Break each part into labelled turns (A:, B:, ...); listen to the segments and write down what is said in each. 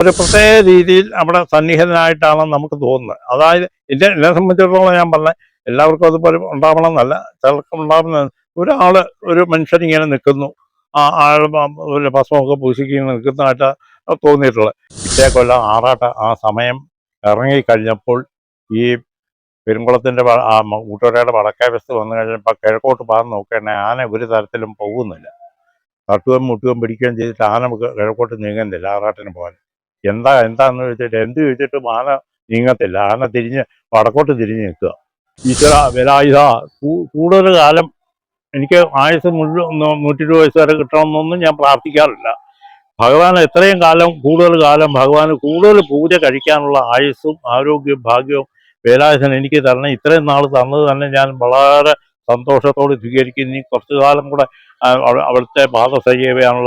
A: ഒരു പ്രത്യേക രീതിയിൽ അവിടെ സന്നിഹിതനായിട്ടാണ് നമുക്ക് തോന്നുന്നത്. അതായത് എന്നെ എന്നെ സംബന്ധിച്ചിടത്തോളം ഞാൻ പറഞ്ഞ എല്ലാവർക്കും അതുപോലെ ഉണ്ടാവണം എന്നല്ല ചിലർക്കും ഉണ്ടാവുന്ന ഒരാൾ ഒരു മനുഷ്യൻ ഇങ്ങനെ നിൽക്കുന്നു. ആ ആൾ ഒരു ഭസ്മമൊക്കെ പൂശിക്ക് ഇങ്ങനെ നിൽക്കുന്നതായിട്ട് തോന്നിയിട്ടുള്ളത്. ഇത്തേ കൊല്ലം ആറാട്ട ആ സമയം ഇറങ്ങിക്കഴിഞ്ഞപ്പോൾ ഈ പെരുംകുളത്തിന്റെ ആ കൂട്ടുകാരുടെ വടക്കേ വശത്ത് വന്നു കഴിഞ്ഞപ്പോൾ കിഴക്കോട്ട് പാർന്ന് നോക്കേണ്ട ആന ഒരു തരത്തിലും പോകുന്നില്ല. തട്ടുകയും മുട്ടുകയും പിടിക്കുകയും ചെയ്തിട്ട് ആന നമുക്ക് കിഴക്കോട്ട് നീങ്ങുന്നില്ല ആറാട്ടിന് പോകാൻ. എന്താ എന്താന്ന് ചോദിച്ചിട്ട് എന്ത് ചോദിച്ചിട്ടും ആന നീങ്ങത്തില്ല. ആന തിരിഞ്ഞ് വടക്കോട്ട് തിരിഞ്ഞ് നിൽക്കുക. ഈശ്വര വിലായുധ കൂടുതൽ കാലം എനിക്ക് ആയുസ് മുഴുവൻ നൂറ്റി ഇരുപത് വയസ്സ് വരെ കിട്ടണമെന്നൊന്നും ഞാൻ പ്രാർത്ഥിക്കാറില്ല. ഭഗവാൻ എത്രയും കാലം കൂടുതൽ കാലം ഭഗവാന് കൂടുതൽ പൂജ കഴിക്കാനുള്ള ആയുസ്സും ആരോഗ്യവും ഭാഗ്യവും വേലായുധൻ എനിക്ക് തരണം. ഇത്രയും നാൾ തന്നത് തന്നെ ഞാൻ വളരെ സന്തോഷത്തോടെ സ്വീകരിക്കുന്നു. ഇനി കുറച്ചു കാലം കൂടെ അവിടുത്തെ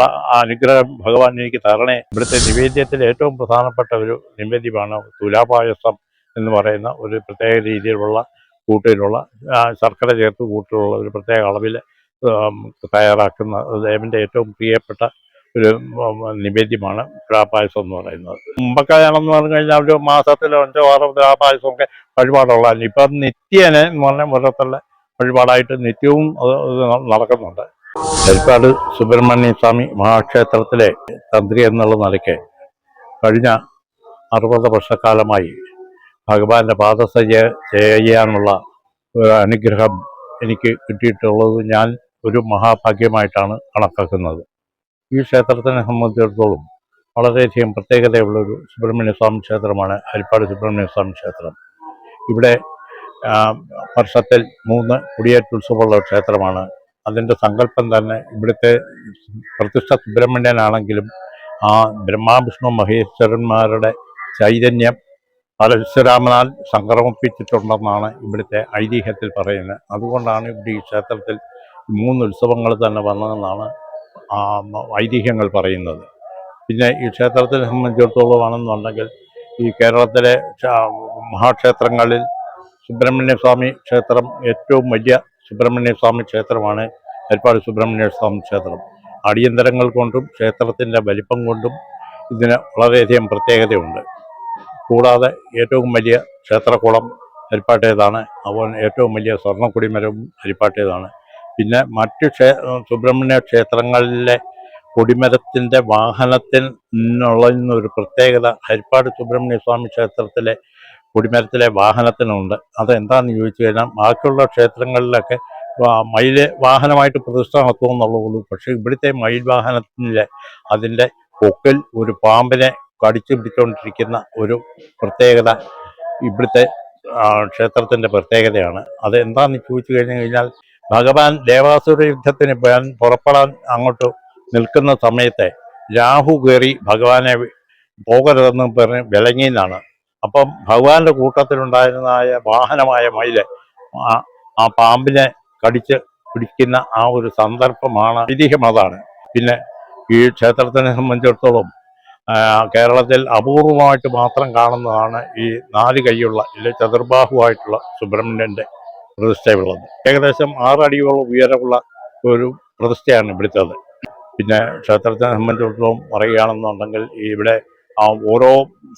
A: ആ അനുഗ്രഹം ഭഗവാൻ എനിക്ക് തരണേ. ഇവിടുത്തെ നിവേദ്യത്തിൽ ഏറ്റവും പ്രധാനപ്പെട്ട ഒരു നിവേദ്യമാണ് തുലാപായസം എന്ന് പറയുന്ന ഒരു പ്രത്യേക രീതിയിലുള്ള കൂട്ടിലുള്ള ശർക്കര ചേർത്ത് കൂട്ടിലുള്ള ഒരു പ്രത്യേക അളവിൽ തയ്യാറാക്കുന്ന ദേവന്റെ ഏറ്റവും പ്രിയപ്പെട്ട ഒരു നിവേദ്യമാണ് തുലാപായസം എന്ന് പറയുന്നത്. മുമ്പൊക്കെ ആണെന്ന് പറഞ്ഞു കഴിഞ്ഞാൽ ഒരു മാസത്തിലോ അഞ്ചോ ആറോ തുലാപായസമൊക്കെ വഴിപാടുള്ളതാണ് ഇപ്പം നിത്യേനെ എന്ന് പറഞ്ഞാൽ മുറത്തുള്ള വഴിപാടായിട്ട് നിത്യവും അത് നടക്കുന്നുണ്ട്. ഹരിപ്പാട് സുബ്രഹ്മണ്യ സ്വാമി മഹാക്ഷേത്രത്തിലെ തന്ത്രി എന്നുള്ള നിലയ്ക്ക് കഴിഞ്ഞ അറുപത് വർഷക്കാലമായി ഭഗവാന്റെ പാദസജ ചെയ്യാനുള്ള അനുഗ്രഹം എനിക്ക് കിട്ടിയിട്ടുള്ളത് ഞാൻ ഒരു മഹാഭാഗ്യമായിട്ടാണ് കണക്കാക്കുന്നത്. ഈ ക്ഷേത്രത്തിനെ സംബന്ധിച്ചിടത്തോളം വളരെയധികം പ്രത്യേകതയുള്ളൊരു സുബ്രഹ്മണ്യ സ്വാമി ക്ഷേത്രമാണ് ഹരിപ്പാട് സുബ്രഹ്മണ്യ സ്വാമി ക്ഷേത്രം. ഇവിടെ വർഷത്തിൽ മൂന്ന് കുടിയേറ്റുത്സവമുള്ള ക്ഷേത്രമാണ് അതിന്റെ സങ്കല്പം തന്നെ ഇവിടുത്തെ പ്രതിഷ്ഠ സുബ്രഹ്മണ്യനാണെങ്കിലും ആ ബ്രഹ്മാവിഷ്ണു മഹേശ്വരന്മാരുടെ ചൈതന്യം പരശുരാമനാൽ സംക്രമിപ്പിച്ചിട്ടുണ്ടെന്നാണ് ഇവിടുത്തെ ഐതിഹ്യത്തിൽ പറയുന്നത്. അതുകൊണ്ടാണ് ഇവിടെ ഈ ക്ഷേത്രത്തിൽ മൂന്ന് ഉത്സവങ്ങൾ തന്നെ വന്നതെന്നാണ് ഐതിഹ്യങ്ങൾ പറയുന്നത്. പിന്നെ ഈ ക്ഷേത്രത്തിനെ സംബന്ധിച്ചിടത്തോളം ആണെന്നുണ്ടെങ്കിൽ ഈ കേരളത്തിലെ മഹാക്ഷേത്രങ്ങളിൽ സുബ്രഹ്മണ്യസ്വാമി ക്ഷേത്രം ഏറ്റവും വലിയ സുബ്രഹ്മണ്യസ്വാമി ക്ഷേത്രമാണ് ഹരിപ്പാട് സുബ്രഹ്മണ്യ സ്വാമി ക്ഷേത്രം. അടിയന്തരങ്ങൾ കൊണ്ടും ക്ഷേത്രത്തിന്റെ വലിപ്പം കൊണ്ടും ഇതിന് വളരെയധികം പ്രത്യേകതയുണ്ട്. കൂടാതെ ഏറ്റവും വലിയ ക്ഷേത്രക്കുളം ഹരിപ്പാട്ടേതാണ് അതുപോലെ ഏറ്റവും വലിയ സ്വർണക്കൊടിമരവും ഹരിപ്പാട്ടേതാണ് പിന്നെ മറ്റ് ക്ഷേ സുബ്രഹ്മണ്യ ക്ഷേത്രങ്ങളിലെ കൊടിമരത്തിന്റെ വാഹനത്തിൽ നിന്നുള്ള ഒരു പ്രത്യേകത ഹരിപ്പാട് സുബ്രഹ്മണ്യ സ്വാമി ക്ഷേത്രത്തിലെ കൊടിമരത്തിലെ വാഹനത്തിനുണ്ട്. അതെന്താണെന്ന് ചോദിച്ചു കഴിഞ്ഞാൽ ബാക്കിയുള്ള ക്ഷേത്രങ്ങളിലൊക്കെ മയിൽ വാഹനമായിട്ട് പ്രതിഷ്ഠ നടത്തുമെന്നുള്ളൂ പക്ഷേ ഇവിടുത്തെ മയിൽ വാഹനത്തിന്റെ അതിന്റെ കൊക്കിൽ ഒരു പാമ്പിനെ കടിച്ചു പിടിച്ചുകൊണ്ടിരിക്കുന്ന ഒരു പ്രത്യേകത ഇവിടുത്തെ ക്ഷേത്രത്തിന്റെ പ്രത്യേകതയാണ്. അത് എന്താണെന്ന് ചോദിച്ചു കഴിഞ്ഞു കഴിഞ്ഞാൽ ഭഗവാൻ ദേവാസുര യുദ്ധത്തിന് പുറപ്പെടാൻ അങ്ങോട്ട് നിൽക്കുന്ന സമയത്തെ രാഹു കയറി ഭഗവാനെ പോകരുതെന്ന് പറഞ്ഞ് വിലങ്ങിയെന്നാണ് അപ്പം ഭഗവാന്റെ കൂട്ടത്തിലുണ്ടായിരുന്നതായ വാഹനമായ മയിൽ ആ ആ പാമ്പിനെ കടിച്ച് പിടിക്കുന്ന ആ ഒരു സന്ദർഭമാണ് ഐതിഹ്യം അതാണ്. പിന്നെ ഈ ക്ഷേത്രത്തിനെ സംബന്ധിച്ചിടത്തോളം കേരളത്തിൽ അപൂർവമായിട്ട് മാത്രം കാണുന്നതാണ് ഈ നാല് കൈയുള്ള ഇല്ല ചതുർബാഹുവായിട്ടുള്ള സുബ്രഹ്മണ്യന്റെ പ്രതിഷ്ഠയുള്ളത്. ഏകദേശം ആറടിയോളം ഉയരമുള്ള ഒരു പ്രതിഷ്ഠയാണ് ഇവിടുത്തേത്. പിന്നെ ക്ഷേത്രത്തിനെ സംബന്ധിച്ചിടത്തോളം പറയുകയാണെന്നുണ്ടെങ്കിൽ ഇവിടെ ഓരോ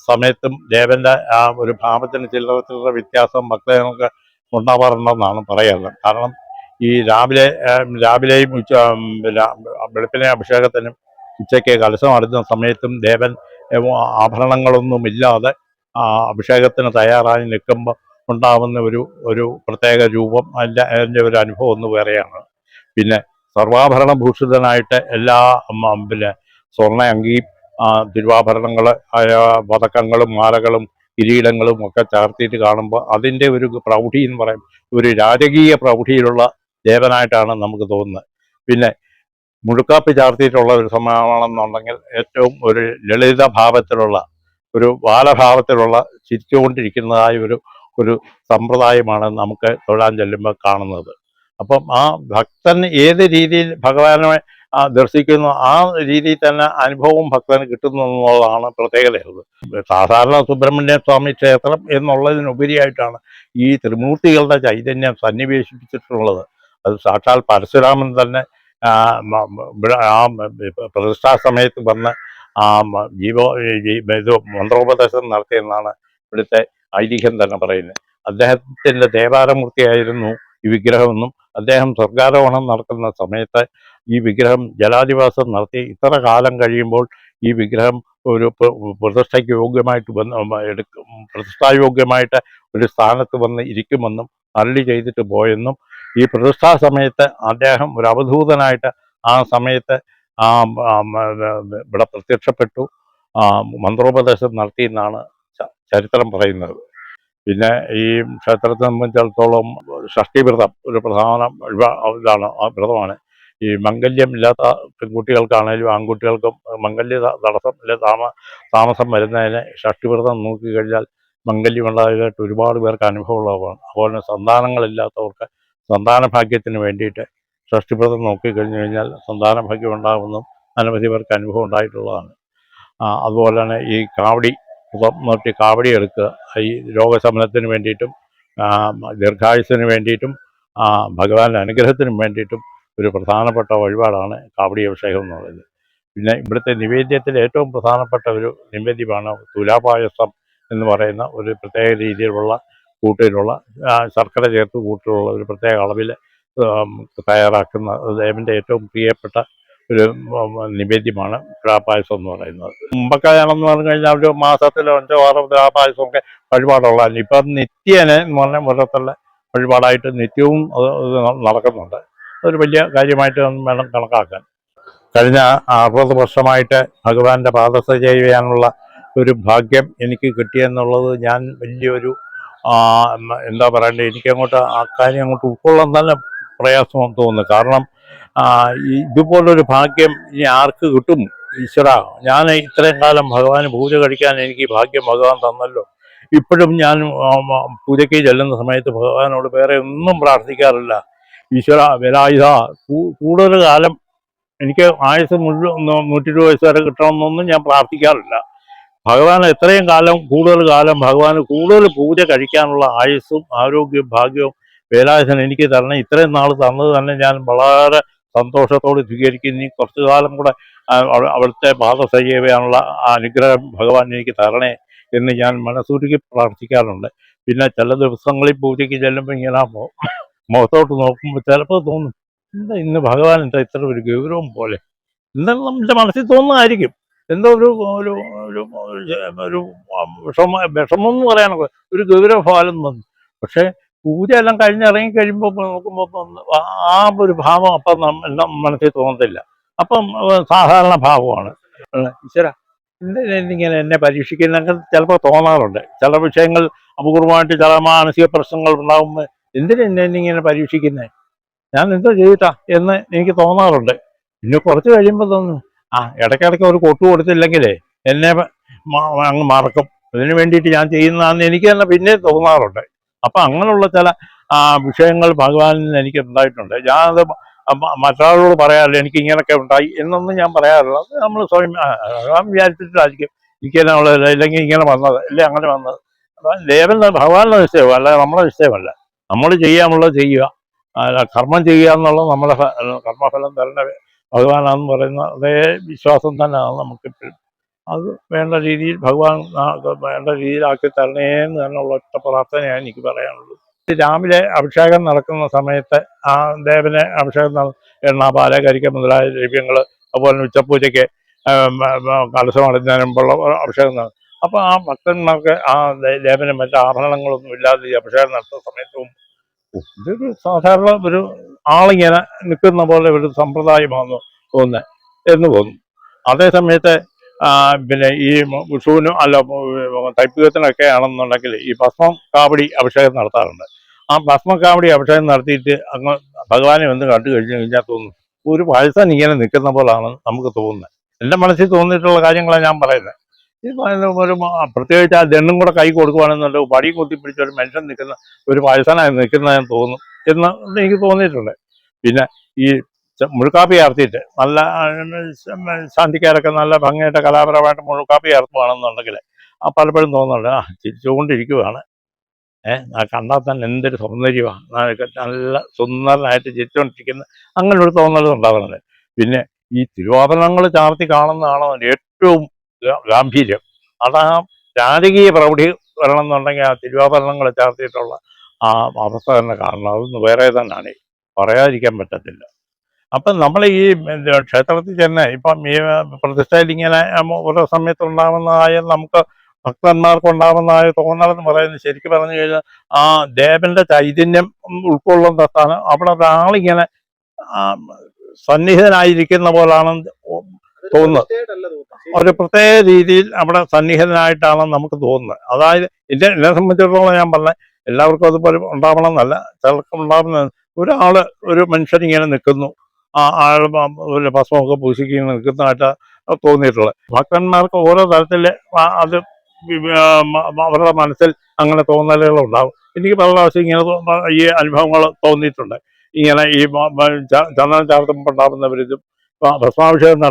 A: സമയത്തും ദേവന്റെ ആ ഒരു ഭാവത്തിന് ചില്ലറ വ്യത്യാസം ഭക്തജനങ്ങൾക്ക് ഉണ്ടാവാറുണ്ടെന്നാണ് പറയാറ്. കാരണം ഈ രാവിലെ രാവിലെയും ഉച്ച വെളുപ്പിനെ അഭിഷേകത്തിനും ഉച്ചയ്ക്ക് കലശം അടുത്ത സമയത്തും ദേവൻ ആഭരണങ്ങളൊന്നുമില്ലാതെ അഭിഷേകത്തിന് തയ്യാറായി നിൽക്കുമ്പോൾ ഉണ്ടാവുന്ന ഒരു ഒരു പ്രത്യേക രൂപം അല്ല അതിന്റെ ഒരു അനുഭവം ഒന്ന് വേറെയാണ്. പിന്നെ സർവാഭരണ ഭൂഷിതനായിട്ട് എല്ലാ പിന്നെ സ്വർണ അങ്കിയും തിരുവാഭരണങ്ങൾ പതക്കങ്ങളും മാലകളും കിരീടങ്ങളും ഒക്കെ ചാർത്തിയിട്ട് കാണുമ്പോൾ അതിന്റെ ഒരു പ്രൗഢി എന്ന് പറയും. ഒരു രാജകീയ പ്രൗഢിയിലുള്ള ദേവനായിട്ടാണ് നമുക്ക് തോന്നുന്നത്. പിന്നെ മുഴുക്കാപ്പി ചാർത്തിയിട്ടുള്ള ഒരു സമയമാണെന്നുണ്ടെങ്കിൽ ഏറ്റവും ഒരു ലളിത ഭാവത്തിലുള്ള ഒരു ബാലഭാവത്തിലുള്ള ചിരിച്ചുകൊണ്ടിരിക്കുന്നതായ ഒരു ഒരു സമ്പ്രദായമാണ് നമുക്ക് തൊഴാൻ ചെല്ലുമ്പോൾ കാണുന്നത്. അപ്പം ആ ഭക്തൻ ഏത് രീതിയിൽ ഭഗവാനെ ദർശിക്കുന്നു ആ രീതിയിൽ തന്നെ അനുഭവവും ഭക്തന് കിട്ടുന്നു എന്നുള്ളതാണ് പ്രത്യേകതയുള്ളത്. സാധാരണ സുബ്രഹ്മണ്യ സ്വാമി ക്ഷേത്രം എന്നുള്ളതിനുപരിയായിട്ടാണ് ഈ ത്രിമൂർത്തികളുടെ ചൈതന്യം സന്നിവേശിപ്പിച്ചിട്ടുള്ളത്. അത് സാക്ഷാൽ പരശുരാമൻ തന്നെ ആ, പ്രതിഷ്ഠാ സമയത്ത് വന്ന് ആ ജീവോ ഇത് മന്ത്രോപദേശം നടത്തിയെന്നാണ് ഇവിടുത്തെ ഐതിഹ്യം തന്നെ പറയുന്നത്. അദ്ദേഹത്തിന്റെ ദേവാരമൂർത്തിയായിരുന്നു ഈ വിഗ്രഹമെന്നും അദ്ദേഹം സ്വർഗാരോഹണം നടക്കുന്ന സമയത്ത് ഈ വിഗ്രഹം ജലാധിവാസം നടത്തി ഇത്ര കാലം കഴിയുമ്പോൾ ഈ വിഗ്രഹം ഒരു പ്ര- പ്രതിഷ്ഠയ്ക്ക് യോഗ്യമായിട്ട് വന്ന് എടുക്കും പ്രതിഷ്ഠായോഗ്യമായിട്ട് ഒരു സ്ഥാനത്ത് വന്ന് ഇരിക്കുമെന്നും അരളി ചെയ്തിട്ട് പോയെന്നും ഈ പ്രതിഷ്ഠാ സമയത്ത് അദ്ദേഹം ഒരു അവധൂതനായിട്ട് ആ സമയത്ത് ആ ഇവിടെ പ്രത്യക്ഷപ്പെട്ടു. മന്ത്രോപദേശം നടത്തി എന്നാണ് ചരിത്രം പറയുന്നത്. പിന്നെ ഈ ക്ഷേത്രത്തെ സംബന്ധിച്ചിടത്തോളം ഷഷ്ടിവ്രതം ഒരു പ്രധാന ഇതാണ് ആ വ്രതമാണ്. ഈ മംഗല്യം ഇല്ലാത്ത പെൺകുട്ടികൾക്കാണേലും ആൺകുട്ടികൾക്കും മംഗല്യ തടസ്സം ഇല്ല താമ താമസം വരുന്നതിന് ഷഷ്ടിവ്രതം നോക്കിക്കഴിഞ്ഞാൽ മംഗല്യമുള്ളതായിട്ട് ഒരുപാട് പേർക്ക് അനുഭവമുള്ളതാണ്. അതുപോലെ സന്താനങ്ങളില്ലാത്തവർക്ക് സന്താന ഭാഗ്യത്തിന് വേണ്ടിയിട്ട് ഷഷ്ടിവ്രതം നോക്കിക്കഴിഞ്ഞു കഴിഞ്ഞാൽ സന്താന ഭാഗ്യം ഉണ്ടാകുന്നതും അനവധി പേർക്ക് അനുഭവം ഉണ്ടായിട്ടുള്ളതാണ്. അതുപോലെ തന്നെ ഈ കാവടി നോക്കി കാവടി എടുക്കുക ഈ രോഗശമനത്തിന് വേണ്ടിയിട്ടും ദീർഘായുസിന് വേണ്ടിയിട്ടും ഭഗവാന്റെ അനുഗ്രഹത്തിനും വേണ്ടിയിട്ടും ഒരു പ്രധാനപ്പെട്ട വഴിപാടാണ് കാവടി അഭിഷേകം പറയുന്നത്. പിന്നെ ഇവിടുത്തെ നിവേദ്യത്തിൽ ഏറ്റവും പ്രധാനപ്പെട്ട ഒരു നിവേദ്യമാണ് തുലാപായസം എന്ന് പറയുന്ന ഒരു പ്രത്യേക രീതിയിലുള്ള കൂട്ടിലുള്ള ശർക്കര ചേർത്ത് കൂട്ടിലുള്ള ഒരു പ്രത്യേക അളവിൽ തയ്യാറാക്കുന്ന ദേവന്റെ ഏറ്റവും പ്രിയപ്പെട്ട ഒരു നിവേദ്യമാണ് ദ്രാപായസം എന്ന് പറയുന്നത്. മുമ്പൊക്കെ എന്ന് പറഞ്ഞു കഴിഞ്ഞാൽ ഒരു മാസത്തിലോ അഞ്ചോ ആറോ ദ്രാപായസമൊക്കെ വഴിപാടുള്ളതാണ്. ഇപ്പം നിത്യേന എന്ന് പറഞ്ഞ മുറത്തുള്ള വഴിപാടായിട്ട് നിത്യവും അത് നടക്കുന്നുണ്ട്. അതൊരു വലിയ കാര്യമായിട്ട് വേണം കണക്കാക്കാൻ. കഴിഞ്ഞ അറുപത് വർഷമായിട്ട് ഭഗവാന്റെ പാദസേവ ചെയ്യാനുള്ള ഒരു ഭാഗ്യം എനിക്ക് കിട്ടിയെന്നുള്ളത് ഞാൻ വലിയൊരു എന്താ പറയണ്ടേ എനിക്കങ്ങോട്ട് ആ കാര്യം അങ്ങോട്ട് ഉൾക്കൊള്ളാൻ തന്നെ പ്രയാസം തോന്നുന്നു. കാരണം ഇതുപോലൊരു ഭാഗ്യം ഇനി ആർക്ക് കിട്ടും? ഈശ്വര ഞാൻ ഇത്രയും കാലം ഭഗവാന് പൂജ കഴിക്കാൻ എനിക്ക് ഭാഗ്യം ഭഗവാൻ തന്നല്ലോ. ഇപ്പോഴും ഞാൻ പൂജയ്ക്ക് ചെല്ലുന്ന സമയത്ത് ഭഗവാനോട് വേറെ ഒന്നും പ്രാർത്ഥിക്കാറില്ല. ഈശ്വര വിലായുധ കൂടുതൽ കാലം എനിക്ക് ആയുസ് മുഴുവൻ നൂറ്റി ഇരുപത് വയസ്സ് വരെ കിട്ടണമെന്നൊന്നും ഞാൻ പ്രാർത്ഥിക്കാറില്ല. ഭഗവാൻ എത്രയും കാലം കൂടുതൽ കാലം ഭഗവാന് കൂടുതൽ പൂജ കഴിക്കാനുള്ള ആയുസ്സും ആരോഗ്യവും ഭാഗ്യവും വേലായുധൻ എനിക്ക് തരണം. ഇത്രയും നാൾ തന്നത് തന്നെ ഞാൻ വളരെ സന്തോഷത്തോട് സ്വീകരിക്കുന്നു. ഇനി കുറച്ചു കാലം കൂടെ അവിടുത്തെ ആ അനുഗ്രഹം ഭഗവാൻ എനിക്ക് തരണേ എന്ന് ഞാൻ മനസ്സൂരിക്ക് പ്രാർത്ഥിക്കാറുണ്ട്. പിന്നെ ചില ദിവസങ്ങളിൽ പൂജയ്ക്ക് ചെല്ലുമ്പോൾ ഇങ്ങനെ മുഖത്തോട്ട് നോക്കുമ്പോൾ ചിലപ്പോൾ തോന്നും എന്താ ഇന്ന് ഭഗവാൻ എന്താ ഇത്ര ഒരു ഗൗരവം പോലെ? എന്താ നമ്മുടെ മനസ്സിൽ തോന്നുന്നതായിരിക്കും. എന്തോ ഒരു ഒരു ഒരു വിഷമ വിഷമം എന്ന് പറയാനൊക്കെ ഒരു ഗൗരവഭാവം വന്നു. പക്ഷേ പൂജ എല്ലാം കഴിഞ്ഞിറങ്ങി കഴിയുമ്പോൾ നോക്കുമ്പോൾ ആ ഒരു ഭാവം അപ്പം എല്ലാം മനസ്സിൽ തോന്നത്തില്ല. അപ്പം സാധാരണ ഭാവമാണ്. ഈശ്വര ഇങ്ങനെ എന്നെ പരീക്ഷിക്കുന്നൊക്കെ ചിലപ്പോൾ തോന്നാറുണ്ട്. ചില വിഷയങ്ങൾ അപൂർവമായിട്ട് ചില മാനസിക പ്രശ്നങ്ങൾ ഉണ്ടാകുമ്പോൾ എന്തിനെന്നെ ഇങ്ങനെ പരീക്ഷിക്കുന്നത് ഞാൻ എന്തോ ചെയ്തിട്ടാ എന്ന് എനിക്ക് തോന്നാറുണ്ട്. പിന്നെ കുറച്ച് കഴിയുമ്പോൾ തോന്നുന്നു ആ ഇടയ്ക്കിടയ്ക്ക് ഒരു കൊട്ടു കൊടുത്തില്ലെങ്കിലേ എന്നെ അങ്ങ് മറക്കും. അതിന് വേണ്ടിയിട്ട് ഞാൻ ചെയ്യുന്നതാണെന്ന് എനിക്ക് തന്നെ പിന്നെ തോന്നാറുണ്ട്. അപ്പം അങ്ങനെയുള്ള ചില വിഷയങ്ങൾ ഭഗവാനിൽ നിന്ന് എനിക്ക് ഉണ്ടായിട്ടുണ്ട്. അത് മറ്റൊരാളോട് പറയാറില്ല എനിക്ക് ഇങ്ങനെയൊക്കെ ഉണ്ടായി എന്നൊന്നും ഞാൻ പറയാറില്ല. അത് നമ്മൾ സ്വയം ഭഗവാൻ വിചാരിച്ചിട്ടായിരിക്കും ഉള്ളത് ഇല്ലെങ്കിൽ ഇങ്ങനെ വന്നത് അല്ലേ അങ്ങനെ വന്നത്. ദേവൻ ഭഗവാന്റെ നിശ്ചയം അല്ല നമ്മുടെ നിശ്ചയമല്ല. നമ്മൾ ചെയ്യാനുള്ളത് ചെയ്യുക. കർമ്മം ചെയ്യുക എന്നുള്ളത് നമ്മുടെ കർമ്മഫലം തരേണ്ട ഭഗവാനാണെന്ന് പറയുന്ന അതേ വിശ്വാസം തന്നെയാണ് നമുക്ക് ഇപ്പോഴും. അത് വേണ്ട രീതിയിൽ ഭഗവാൻ വേണ്ട രീതിയിലാക്കി തരണേ എന്ന് തന്നെയുള്ള ഒറ്റ പ്രാർത്ഥനയാണ് എനിക്ക് പറയാനുള്ളത്. രാവിലെ അഭിഷേകം നടക്കുന്ന സമയത്ത് ആ ദേവനെ അഭിഷേകം എണ്ണ പാല കരിക്ക മുതലായ ദ്രവ്യങ്ങൾ അതുപോലെ ഉച്ചപ്പൂജയ്ക്ക് കലശം അടഞ്ഞതിന് മുമ്പുള്ള അഭിഷേകം നട- അപ്പോൾ ആ ഭക്തന്മാർക്ക് ആ ദേവന് മറ്റ് ആഭരണങ്ങളൊന്നും ഇല്ലാതെ ഈ അഭിഷേകം നടത്തുന്ന സമയത്തും ഇതൊരു സാധാരണ ഒരു ആളിങ്ങനെ നിൽക്കുന്ന പോലെ ഒരു സമ്പ്രദായമാണെന്ന് തോന്നുന്നത് എന്ന് തോന്നും അതേ സമയത്ത് പിന്നെ ഈ വിഷുവിനും അല്ല തൈപ്പൂയത്തിനൊക്കെ ആണെന്നുണ്ടെങ്കിൽ ഈ ഭസ്മം കാവടി അഭിഷേകം നടത്താറുണ്ട്. ആ ഭസ്മ കാവടി അഭിഷേകം നടത്തിയിട്ട് അങ്ങ് ഭഗവാനെ ഒന്ന് കണ്ടു കഴിഞ്ഞു കഴിഞ്ഞാൽ തോന്നും ഒരു വയസ്സൻ ഇങ്ങനെ നിൽക്കുന്ന പോലാണ് നമുക്ക് തോന്നുന്നത് എന്റെ മനസ്സിൽ തോന്നിയിട്ടുള്ള കാര്യങ്ങളാണ് ഞാൻ പറയുന്നത് ഈ പറയുന്ന ഒരു പ്രത്യേകിച്ച് ആ ദണ്ണും കൂടെ കൈ കൊടുക്കുവാണെന്നുണ്ടെങ്കിൽ പടി കുത്തിപ്പിടിച്ച ഒരു മനുഷ്യൻ നിൽക്കുന്ന ഒരു വയസ്സനായി നിൽക്കുന്നതെന്ന് തോന്നും. എന്ന് എനിക്ക് തോന്നിയിട്ടുണ്ട്. പിന്നെ ഈ മുഴുക്കാപ്പി അർത്തിയിട്ട് നല്ല ശാന്തിക്കാരൊക്കെ നല്ല ഭംഗിയായിട്ട് കലാപരമായിട്ട് മുഴുക്കാപ്പി അർത്തുവാണെന്നുണ്ടെങ്കിൽ ആ പലപ്പോഴും തോന്നുന്നുണ്ട് ആ ചിരിച്ചുകൊണ്ടിരിക്കുവാണ് ഏഹ് ആ കണ്ടാൽ തന്നെ എന്തൊരു സൗന്ദര്യമാണ് നല്ല സുന്ദരനായിട്ട് ചിരിച്ചുകൊണ്ടിരിക്കുന്ന അങ്ങനെ ഒരു തോന്നൽ ഉണ്ടാകുന്നുണ്ട് പിന്നെ ഈ തിരുവാഭരണങ്ങൾ ചാർത്തി കാണുന്നതാണോ ഏറ്റവും ഗാംഭീര്യം. അതാ രാജകീയ പ്രൗഢി വരണമെന്നുണ്ടെങ്കിൽ ആ തിരുവാഭരണങ്ങൾ ചാർത്തിയിട്ടുള്ള ആ അവസ്ഥ തന്നെ കാണണം അതൊന്നും വേറെ തന്നെയാണ്. പറയാതിരിക്കാൻ പറ്റത്തില്ല. അപ്പം നമ്മൾ ഈ ക്ഷേത്രത്തിൽ ചെന്ന് ഇപ്പം ഈ പ്രതിഷ്ഠയിൽ ഇങ്ങനെ ഓരോ സമയത്ത് ഉണ്ടാകുന്നതായ നമുക്ക് ഭക്തന്മാർക്കുണ്ടാവുന്നതായ തോന്നണമെന്ന് പറയുന്നത് ശരിക്കും പറഞ്ഞു കഴിഞ്ഞാൽ ആ ദേവന്റെ ചൈതന്യം ഉൾക്കൊള്ളുന്ന സ്ഥാനം അവിടെ ഒരാളിങ്ങനെ സന്നിഹിതനായിരിക്കുന്ന പോലാണ് തോന്നുന്നത്. ഒരു പ്രത്യേക രീതിയിൽ അവിടെ സന്നിഹിതനായിട്ടാണ് നമുക്ക് തോന്നുന്നത്. അതായത് എന്നെ എന്നെ സംബന്ധിച്ചിടത്തോളം ഞാൻ പറഞ്ഞ എല്ലാവർക്കും അതുപോലെ ഉണ്ടാവണം എന്നല്ല. ചിലർക്കും ഉണ്ടാവുന്ന ഒരാൾ ഒരു മനുഷ്യൻ ഇങ്ങനെ നിൽക്കുന്നു. ആ ആൾ ഒരു ഭസ്മമൊക്കെ പൂശിക്കുന്ന നിൽക്കുന്നതായിട്ട് തോന്നിയിട്ടുള്ളത്. ഭക്തന്മാർക്ക് ഓരോ തരത്തിൽ അത് അവരുടെ മനസ്സിൽ അങ്ങനെ തോന്നലുകൾ ഉണ്ടാവും. എനിക്ക് പല പ്രാവശ്യം ഇങ്ങനെ ഈ അനുഭവങ്ങൾ തോന്നിയിട്ടുണ്ട്. ഇങ്ങനെ ഈ ചന്ദനം ചാർത്തുമ്പോൾ ഉണ്ടാകുന്നവരിതും ഭസ്മാഭിഷേകം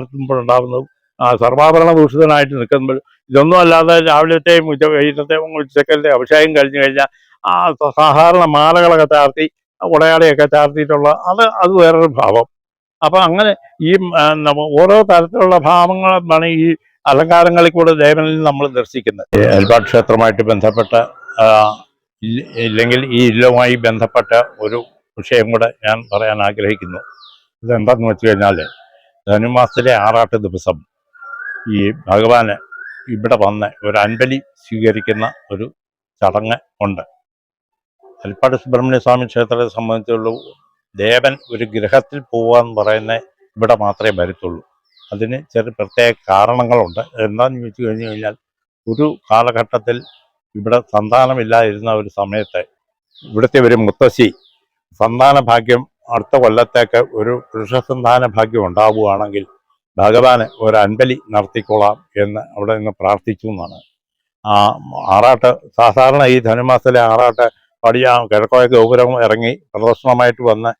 A: ആ സർവാഭരണ ഭൂഷിതനായിട്ട് നിൽക്കുമ്പോൾ ഇതൊന്നും അല്ലാതെ രാവിലത്തെയും ഉച്ച വൈകിട്ടത്തെയും ഉച്ചക്കലത്തെ അഭിഷേകം കഴിഞ്ഞു കഴിഞ്ഞാൽ ആ സാധാരണ മാലകളൊക്കെ ചാർത്തി ഉടയാളിയൊക്കെ ചാർത്തിയിട്ടുള്ള അത് അത് വേറൊരു ഭാവം. അപ്പൊ അങ്ങനെ ഈ ഓരോ തരത്തിലുള്ള ഭാവങ്ങളാണ് ഈ അലങ്കാരങ്ങളിൽ കൂടെ ദേവനിൽ നമ്മൾ ദർശിക്കുന്നത്. ഈ ക്ഷേത്രമായിട്ട് ബന്ധപ്പെട്ട ഇല്ലെങ്കിൽ ഈ ഇല്ലവുമായി ബന്ധപ്പെട്ട ഒരു വിഷയം കൂടെ ഞാൻ പറയാൻ ആഗ്രഹിക്കുന്നു. ഇതെന്താന്ന് വെച്ച് കഴിഞ്ഞാൽ ധനുമാസത്തിലെ ആറാട്ട് ദിവസം ഈ ഭഗവാന് ഇവിടെ വന്ന് ഒരു അൻപലി സ്വീകരിക്കുന്ന ഒരു ചടങ്ങ് ഉണ്ട്. ഹരിപ്പാട് സുബ്രഹ്മണ്യ സ്വാമി ക്ഷേത്രത്തെ സംബന്ധിച്ചുള്ള ദേവൻ ഒരു ഗ്രഹത്തിൽ പോവാന്ന് പറയുന്ന ഇവിടെ മാത്രമേ വരത്തുള്ളൂ. അതിന് ചെറിയ പ്രത്യേക കാരണങ്ങളുണ്ട്. എന്താണെന്ന് ചോദിച്ചു കഴിഞ്ഞു കഴിഞ്ഞാൽ ഒരു കാലഘട്ടത്തിൽ ഇവിടെ സന്താനമില്ലായിരുന്ന ഒരു സമയത്ത് ഇവിടുത്തെ ഒരു മുത്തശ്ശി സന്താന ഭാഗ്യം അടുത്ത കൊല്ലത്തേക്ക് ഒരു പുരുഷസന്താന ഭാഗ്യം ഉണ്ടാവുകയാണെങ്കിൽ ഭഗവാന് ഒരു അൻപലി നടത്തിക്കൊള്ളാം എന്ന് അവിടെ നിന്ന് പ്രാർത്ഥിച്ചു എന്നാണ്. ആ ആറാട്ട് സാധാരണ ഈ ധനുമാസത്തിലെ ആറാട്ട് പടിയ കിഴക്കോയ ഗോപുരം ഇറങ്ങി പ്രദർശനമായിട്ട് വന്ന്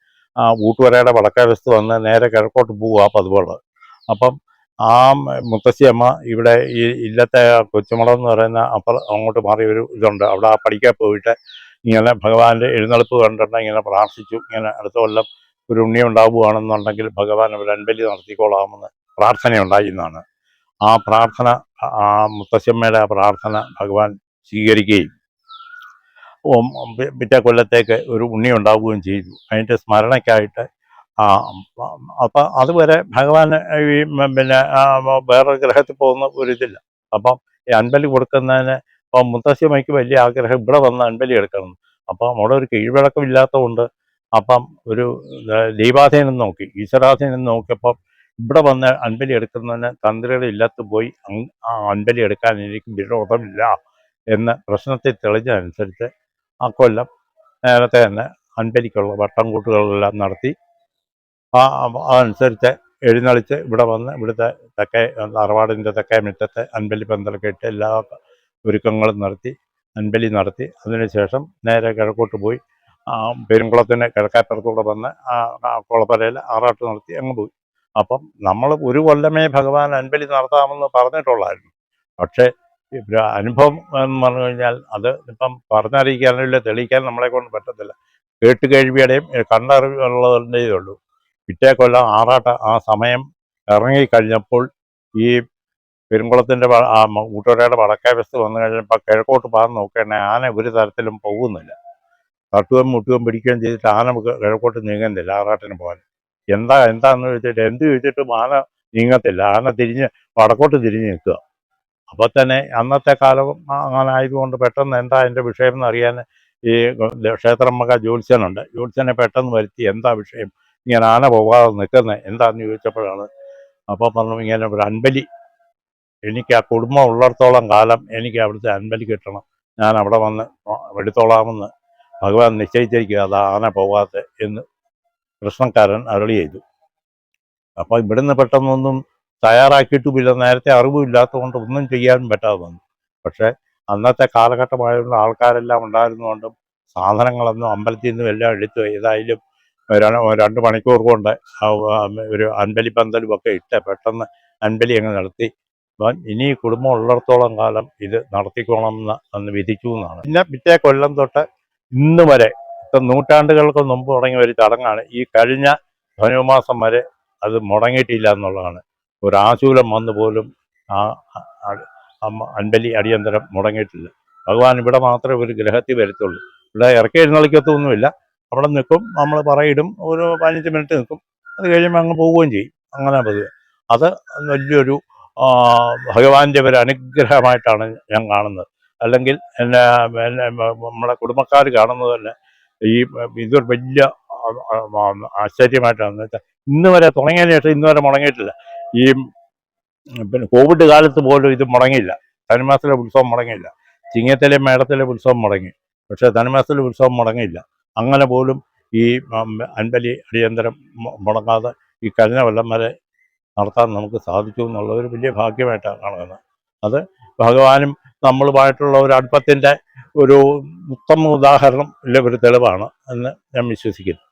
A: ഊട്ടുവരയുടെ വടക്കേവശത്ത് വന്ന് നേരെ കിഴക്കോട്ട് പോവുക പതിവുള്ളത്. അപ്പം ആ മുത്തശ്ശിയമ്മ ഇവിടെ ഈ ഇല്ലത്തെ കൊച്ചുമുളം എന്ന് പറയുന്ന അപ്പുറം അങ്ങോട്ട് മാറിയ ഒരു ഇതുണ്ട്. അവിടെ ആ പഠിക്കാൻ പോയിട്ട് ഇങ്ങനെ ഭഗവാന്റെ എഴുന്നള്ളിപ്പ് കണ്ടിട്ട് ഇങ്ങനെ പ്രാർത്ഥിച്ചു. ഇങ്ങനെ അടുത്ത കൊല്ലം ഒരു ഉണ്ണി ഉണ്ടാവുകയാണെന്നുണ്ടെങ്കിൽ ഭഗവാൻ ഒരു അൻപലി നടത്തിക്കോളാമെന്ന് പ്രാർത്ഥനയുണ്ടായി എന്നാണ്. ആ പ്രാർത്ഥന ആ മുത്തശ്ശമ്മയുടെ ആ പ്രാർത്ഥന ഭഗവാൻ സ്വീകരിക്കുകയും പിറ്റേ കൊല്ലത്തേക്ക് ഒരു ഉണ്ണി ഉണ്ടാവുകയും ചെയ്തു. അതിന്റെ സ്മരണയ്ക്കായിട്ട് ആ അപ്പം അതുവരെ ഭഗവാൻ ഈ പിന്നെ വേറെ ഗ്രഹത്തിൽ പോകുന്ന ഒരിതില്ല അപ്പം ഈ അൻപലി കൊടുക്കുന്നതിന് ഇപ്പം മുത്തശ്ശിമയ്ക്ക് വലിയ ആഗ്രഹം ഇവിടെ വന്ന് അൻപലി എടുക്കണം. അപ്പം അവിടെ ഒരു കീഴ്വഴക്കം ഇല്ലാത്തതുകൊണ്ട് അപ്പം ഒരു ദൈവാധീനം നോക്കി. ഈശ്വരാധീനം നോക്കിയപ്പം ഇവിടെ വന്ന് അൻപലി എടുക്കുന്നതിന് തന്ത്രിയുടെ ഇല്ലാത്ത പോയി അൻപലി എടുക്കാൻ എനിക്ക് വിരോധമില്ല എന്ന പ്രശ്നത്തെ തെളിഞ്ഞതനുസരിച്ച് ആ കൊല്ലം നേരത്തെ തന്നെ അൻപരിക്കുള്ള വട്ടം കൂട്ടുകളെല്ലാം നടത്തി ആ അതനുസരിച്ച് എഴുന്നള്ളിച്ച് ഇവിടെ വന്ന് ഇവിടുത്തെ തെക്കേ അറവാടിന്റെ തെക്കേ മുറ്റത്തെ അൻപലി പന്തലൊക്കെ ഇട്ട് എല്ലാ ഒരുക്കങ്ങളും നടത്തി അൻപലി നടത്തി. അതിനുശേഷം നേരെ കിഴക്കോട്ട് പോയി ആ പെരുങ്കുളത്തിന് കിഴക്കാപ്പുറത്തൂടെ വന്ന് ആ കുളപ്പരയിൽ ആറാട്ട് നടത്തി അങ്ങ് പോയി. അപ്പം നമ്മൾ ഒരു കൊല്ലമേ ഭഗവാൻ അൻപലി നടത്താമെന്ന് പറഞ്ഞിട്ടുള്ളായിരുന്നു. പക്ഷേ അനുഭവം എന്ന് പറഞ്ഞു കഴിഞ്ഞാൽ അത് ഇപ്പം പറഞ്ഞറിയിക്കാനുള്ള തെളിയിക്കാൻ നമ്മളെ കൊണ്ട് പറ്റത്തില്ല. കേട്ട് കേൾവിയുടെയും കണ്ടറിവുള്ളതിന്റെ ഉള്ളൂ. പിറ്റേ കൊല്ലം ആറാട്ട ആ സമയം ഇറങ്ങിക്കഴിഞ്ഞപ്പോൾ ഈ പെരുംകുളത്തിന്റെ ആ മ- വടക്കേ വശത്ത് വന്നു കഴിഞ്ഞപ്പോൾ കിഴക്കോട്ട് പാൻ നോക്കേണ്ട ആന ഒരു തരത്തിലും പോകുന്നില്ല. തട്ടുകയും മുട്ടുകയും പിടിക്കുകയും ചെയ്തിട്ട് ആന കിഴക്കോട്ട് നീങ്ങുന്നില്ല ആറാട്ടിന് പോകാൻ. എന്താ എന്താന്ന് ചോദിച്ചിട്ട് എന്ത് ചോദിച്ചിട്ടും ആന നീങ്ങത്തില്ല. ആന തിരിഞ്ഞ് വടക്കോട്ട് തിരിഞ്ഞ് നിൽക്കുക. അപ്പോൾ തന്നെ അന്നത്തെ കാലം അങ്ങനെ ആയതുകൊണ്ട് പെട്ടെന്ന് എന്താ എന്റെ വിഷയം എന്ന് അറിയാൻ ഈ ക്ഷേത്രമ്മക ക്ഷേത്രം മക ജ്യോത്സ്യനുണ്ട്. ജ്യോത്സ്യനെ പെട്ടെന്ന് വരുത്തി എന്താ വിഷയം? ഇങ്ങനെ ആന പോകാതെ നിൽക്കുന്നത് എന്താന്ന് ചോദിച്ചപ്പോഴാണ് അപ്പോൾ പറഞ്ഞു ഇങ്ങനെ ഒരു അൻപലി. എനിക്ക് ആ കുടുംബം ഉള്ളിടത്തോളം കാലം എനിക്ക് അവിടുത്തെ അൻപലി കിട്ടണം. ഞാൻ അവിടെ വന്ന് എടുത്തോളാമെന്ന് ഭഗവാൻ നിശ്ചയിച്ചിരിക്കുക. അത് ആന പോകാത്ത എന്ന് കൃഷ്ണക്കാരൻ അരളി ചെയ്തു. അപ്പോൾ ഇവിടുന്ന് പെട്ടെന്നൊന്നും തയ്യാറാക്കിയിട്ടുമില്ല നേരത്തെ അറിവുമില്ലാത്തതുകൊണ്ട് ഒന്നും ചെയ്യാൻ പറ്റാതെ വന്നു പക്ഷേ അന്നത്തെ കാലഘട്ടമായുള്ള ആൾക്കാരെല്ലാം ഉണ്ടായിരുന്നുകൊണ്ടും സാധനങ്ങളൊന്നും അമ്പലത്തിൽ നിന്നും എല്ലാം എടുത്തു ഏതായാലും രണ്ട് മണിക്കൂർ കൊണ്ട് ഒരു അൻപലി പന്തലും ഒക്കെ ഇട്ട് പെട്ടെന്ന് അൻപലി അങ്ങ് നടത്തി. ഇനി കുടുംബം ഉള്ളിടത്തോളം കാലം ഇത് നടത്തിക്കോണമെന്ന് അന്ന് വിധിച്ചു എന്നാണ്. പിന്നെ പിറ്റേ കൊല്ലം തൊട്ട് ഇന്ന് വരെ ഇപ്പം നൂറ്റാണ്ടുകൾക്ക് മുമ്പ് തുടങ്ങിയ ഒരു ചടങ്ങാണ്. ഈ കഴിഞ്ഞ ധനുമാസം വരെ അത് മുടങ്ങിയിട്ടില്ല എന്നുള്ളതാണ്. ഒരു ആശൂലം വന്നു പോലും ആ അൻപലി അടിയന്തരം മുടങ്ങിയിട്ടില്ല. ഭഗവാൻ ഇവിടെ മാത്രമേ ഒരു ഗ്രഹത്തിൽ വരത്തുള്ളൂ. ഇവിടെ ഇറക്കി എഴുന്നള്ളിക്കത്തൊന്നുമില്ല. അവിടെ നിൽക്കും നമ്മൾ പറയിടും ഒരു പതിനഞ്ച് മിനിറ്റ് നിൽക്കും. അത് കഴിയുമ്പോൾ അങ്ങ് പോവുകയും ചെയ്യും. അങ്ങനെ പതിവ് അത് വലിയൊരു ഭഗവാന്റെ ഒരു അനുഗ്രഹമായിട്ടാണ് ഞാൻ കാണുന്നത്. അല്ലെങ്കിൽ എന്നെ നമ്മുടെ കുടുംബക്കാർ കാണുന്നത് തന്നെ ഈ ഇതൊരു വലിയ ആശ്ചര്യമായിട്ടാണ്. വെച്ചാൽ ഇന്ന് വരെ തുടങ്ങിയതിന് ശേഷം ഇന്ന് വരെ മുടങ്ങിയിട്ടില്ല. ഈ പിന്നെ കോവിഡ് കാലത്ത് പോലും ഇത് മുടങ്ങിയില്ല. ധനുമാസത്തിലെ ഉത്സവം മുടങ്ങിയില്ല. ചിങ്ങത്തിലെ മേടത്തിലെ ഉത്സവം മുടങ്ങി. പക്ഷേ ധനുമാസത്തിലെ ഉത്സവം മുടങ്ങിയില്ല. അങ്ങനെ പോലും ഈ അൻപലി അടിയന്തരം മുടങ്ങാതെ ഈ കഴിഞ്ഞ കൊല്ലം വരെ നടത്താൻ നമുക്ക് സാധിച്ചു എന്നുള്ള ഒരു വലിയ ഭാഗ്യമായിട്ടാണ് കാണുന്നത്. അത് ഭഗവാനും നമ്മളുമായിട്ടുള്ള ഒരു അടുപ്പത്തിന്റെ ഒരു ഉത്തമ ഉദാഹരണം ഇല്ല ഒരു തെളിവാണ് എന്ന് ഞാൻ വിശ്വസിക്കുന്നു.